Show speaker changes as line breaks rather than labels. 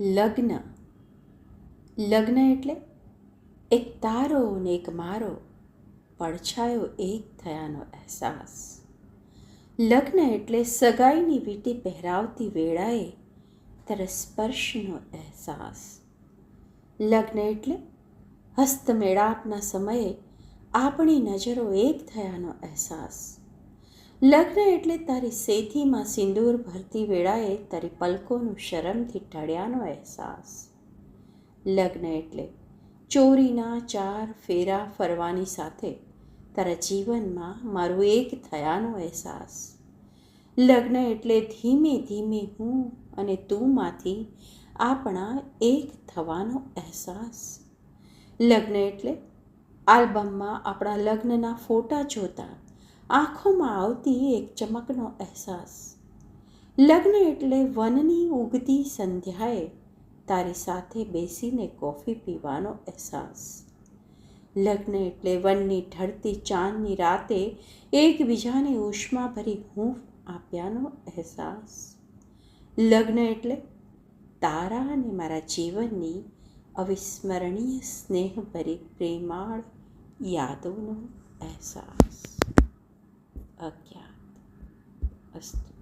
લગ્ન. લગ્ન એટલે એક તારો ને એક મારો પડછાયો એક થયાનો અહેસાસ. લગ્ન એટલે સગાઈની વીંટી પહેરાવતી વેળાએ ત્યારે સ્પર્શનો અહેસાસ. લગ્ન એટલે હસ્તમેળાપના સમયે આપણી નજરો એક થયાનો અહેસાસ. લગ્ન એટલે તારી સેથીમાં સિંદૂર ભરતી વેળાએ તારી પલકોનું શરમથી ટળ્યાનો અહેસાસ. લગ્ન એટલે ચોરીના ચાર ફેરા ફરવાની સાથે તારા જીવનમાં મારું એક થયાનો અહેસાસ. લગ્ન એટલે ધીમે ધીમે હું અને તુંમાંથી આપણા એક થવાનો અહેસાસ. લગ્ન એટલે આલ્બમમાં આપણા લગ્નના ફોટા જોતા આંખોમાં આવતી એક ચમકનો અહેસાસ. લગ્ન એટલે વનની ઉગતી સંધ્યાએ તારી સાથે બેસીને કોફી પીવાનો અહેસાસ. લગ્ન એટલે વનની ઢળતી ચાંદની રાતે એકબીજાને ઉષ્માભરી હૂંફ આપ્યાનો અહેસાસ. લગ્ન એટલે તારા અને મારા જીવનની અવિસ્મરણીય સ્નેહભરી પ્રેમાળ યાદોનો અહેસાસ. अज्ञात अस्तु